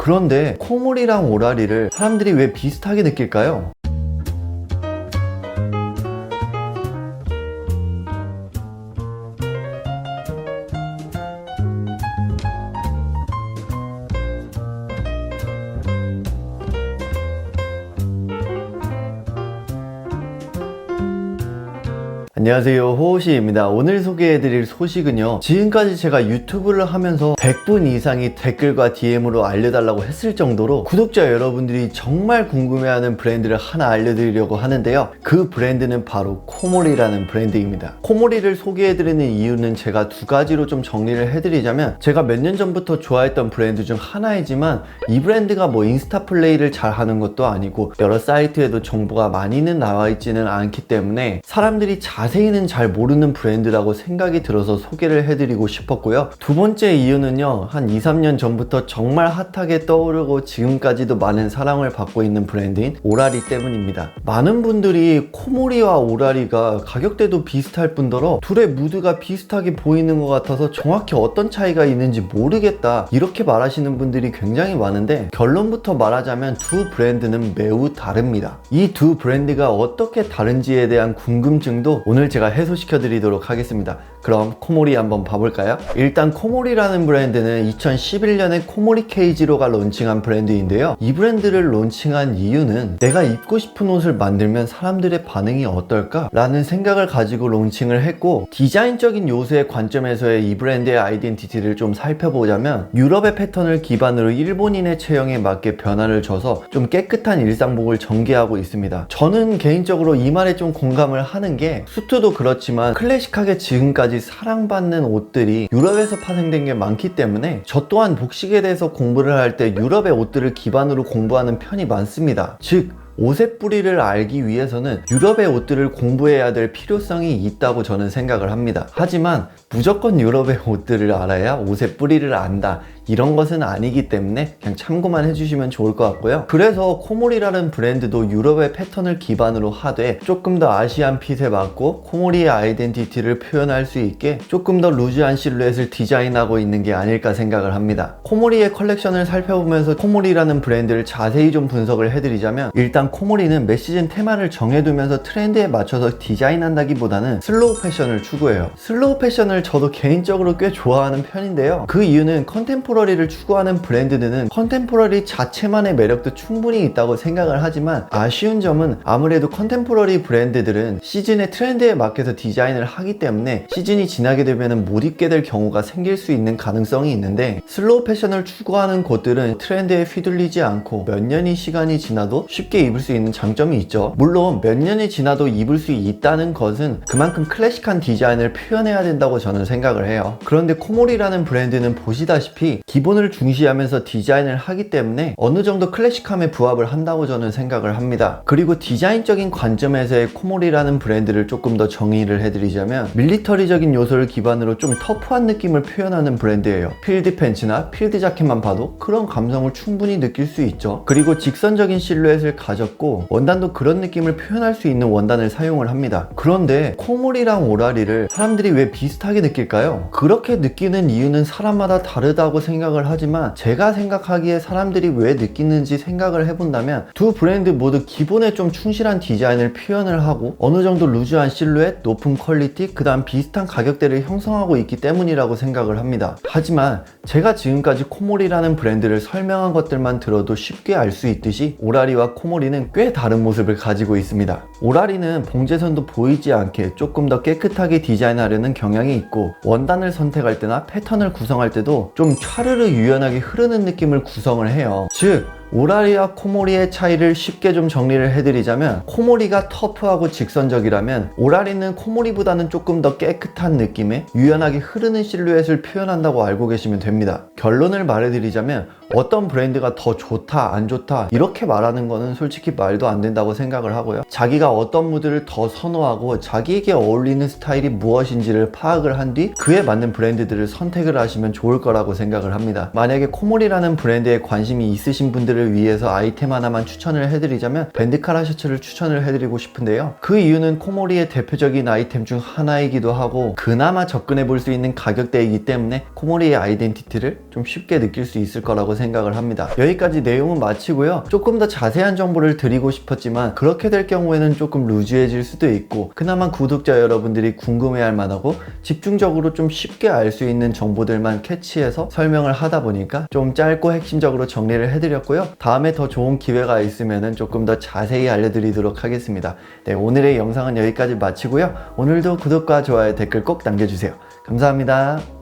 그런데 코몰이랑 오라리를 사람들이 왜 비슷하게 느낄까요? 안녕하세요 호호시입니다. 오늘 소개해드릴 소식은요 지금까지 제가 유튜브를 하면서 100분 이상이 댓글과 DM으로 알려달라고 했을 정도로 구독자 여러분들이 정말 궁금해하는 브랜드를 하나 알려드리려고 하는데요. 그 브랜드는 바로 코모리라는 브랜드입니다. 코모리를 소개해드리는 이유는 제가 두 가지로 좀 정리를 해드리자면 제가 몇 년 전부터 좋아했던 브랜드 중 하나이지만 이 브랜드가 뭐 인스타 플레이를 잘 하는 것도 아니고 여러 사이트에도 정보가 많이는 나와 있지는 않기 때문에 사람들이 자 세히는 잘 모르는 브랜드라고 생각이 들어서 소개를 해드리고 싶었고요. 두 번째 이유는요, 한 2, 3년 전부터 정말 핫하게 떠오르고 지금까지도 많은 사랑을 받고 있는 브랜드인 오라리 때문입니다. 많은 분들이 코모리와 오라리가 가격대도 비슷할 뿐더러 둘의 무드가 비슷하게 보이는 것 같아서 정확히 어떤 차이가 있는지 모르겠다 이렇게 말하시는 분들이 굉장히 많은데 결론부터 말하자면 두 브랜드는 매우 다릅니다. 이 두 브랜드가 어떻게 다른지에 대한 궁금증도 오늘 제가 해소시켜 드리도록 하겠습니다. 그럼 코모리 한번 봐볼까요? 일단 코모리라는 브랜드는 2011년에 코모리 케이지로가 론칭한 브랜드인데요. 이 브랜드를 론칭한 이유는 내가 입고 싶은 옷을 만들면 사람들의 반응이 어떨까? 라는 생각을 가지고 론칭을 했고 디자인적인 요소의 관점에서의 이 브랜드의 아이덴티티를 좀 살펴보자면 유럽의 패턴을 기반으로 일본인의 체형에 맞게 변화를 줘서 좀 깨끗한 일상복을 전개하고 있습니다. 저는 개인적으로 이 말에 좀 공감을 하는 게 수트도 그렇지만 클래식하게 지금까지 사랑받는 옷들이 유럽에서 파생된 게 많기 때문에 저 또한 복식에 대해서 공부를 할 때 유럽의 옷들을 기반으로 공부하는 편이 많습니다. 즉 옷의 뿌리를 알기 위해서는 유럽의 옷들을 공부해야 될 필요성이 있다고 저는 생각을 합니다. 하지만 무조건 유럽의 옷들을 알아야 옷의 뿌리를 안다. 이런 것은 아니기 때문에 그냥 참고만 해주시면 좋을 것 같고요. 그래서 코모리라는 브랜드도 유럽의 패턴을 기반으로 하되 조금 더 아시안 핏에 맞고 코모리의 아이덴티티를 표현할 수 있게 조금 더 루즈한 실루엣을 디자인하고 있는 게 아닐까 생각을 합니다. 코모리의 컬렉션을 살펴보면서 코모리라는 브랜드를 자세히 좀 분석을 해드리자면 일단 코모리는 매 시즌 테마를 정해두면서 트렌드에 맞춰서 디자인한다기보다는 슬로우 패션을 추구해요. 슬로우 패션을 저도 개인적으로 꽤 좋아하는 편인데요. 그 이유는 컨템포러 리를 추구하는 브랜드들은 컨템포러리 자체만의 매력도 충분히 있다고 생각을 하지만 아쉬운 점은 아무래도 컨템포러리 브랜드들은 시즌의 트렌드에 맞게서 디자인을 하기 때문에 시즌이 지나게 되면 못 입게 될 경우가 생길 수 있는 가능성이 있는데 슬로우 패션을 추구하는 곳들은 트렌드에 휘둘리지 않고 몇 년이 시간이 지나도 쉽게 입을 수 있는 장점이 있죠. 물론 몇 년이 지나도 입을 수 있다는 것은 그만큼 클래식한 디자인을 표현해야 된다고 저는 생각을 해요. 그런데 코모리라는 브랜드는 보시다시피 기본을 중시하면서 디자인을 하기 때문에 어느 정도 클래식함에 부합을 한다고 저는 생각을 합니다. 그리고 디자인적인 관점에서의 코모리라는 브랜드를 조금 더 정의를 해드리자면 밀리터리적인 요소를 기반으로 좀 터프한 느낌을 표현하는 브랜드예요. 필드 팬츠나 필드 자켓만 봐도 그런 감성을 충분히 느낄 수 있죠. 그리고 직선적인 실루엣을 가졌고 원단도 그런 느낌을 표현할 수 있는 원단을 사용을 합니다. 그런데 코모리랑 오라리를 사람들이 왜 비슷하게 느낄까요? 그렇게 느끼는 이유는 사람마다 다르다고 생각 을 하지만 제가 생각하기에 사람들이 왜 느끼는지 생각을 해본다면 두 브랜드 모두 기본에 좀 충실한 디자인을 표현을 하고 어느 정도 루즈한 실루엣, 높은 퀄리티, 그 다음 비슷한 가격대를 형성하고 있기 때문이라고 생각을 합니다. 하지만 제가 지금까지 코모리라는 브랜드를 설명한 것들만 들어도 쉽게 알 수 있듯이 오라리와 코모리는 꽤 다른 모습을 가지고 있습니다. 오라리는 봉제선도 보이지 않게 조금 더 깨끗하게 디자인하려는 경향이 있고 원단을 선택할 때나 패턴을 구성할 때도 좀 촤르 르 유연하게 흐르는 느낌을 구성을 해요. 즉 오라리와 코모리의 차이를 쉽게 좀 정리를 해드리자면 코모리가 터프하고 직선적이라면 오라리는 코모리보다는 조금 더 깨끗한 느낌의 유연하게 흐르는 실루엣을 표현한다고 알고 계시면 됩니다. 결론을 말해드리자면 어떤 브랜드가 더 좋다 안 좋다 이렇게 말하는 거는 솔직히 말도 안 된다고 생각을 하고요. 자기가 어떤 무드를 더 선호하고 자기에게 어울리는 스타일이 무엇인지를 파악을 한 뒤 그에 맞는 브랜드들을 선택을 하시면 좋을 거라고 생각을 합니다. 만약에 코모리라는 브랜드에 관심이 있으신 분들을 여러분들을 위해서 아이템 하나만 추천을 해드리자면 밴드카라 셔츠를 추천을 해드리고 싶은데요. 그 이유는 코모리의 대표적인 아이템 중 하나이기도 하고 그나마 접근해 볼 수 있는 가격대이기 때문에 코모리의 아이덴티티를 좀 쉽게 느낄 수 있을 거라고 생각을 합니다. 여기까지 내용은 마치고요. 조금 더 자세한 정보를 드리고 싶었지만 그렇게 될 경우에는 조금 루즈해질 수도 있고 그나마 구독자 여러분들이 궁금해할 만하고 집중적으로 좀 쉽게 알 수 있는 정보들만 캐치해서 설명을 하다 보니까 좀 짧고 핵심적으로 정리를 해드렸 다음에 더 좋은 기회가 있으면 조금 더 자세히 알려드리도록 하겠습니다. 네, 오늘의 영상은 여기까지 마치고요. 오늘도 구독과 좋아요 댓글 꼭 남겨주세요. 감사합니다.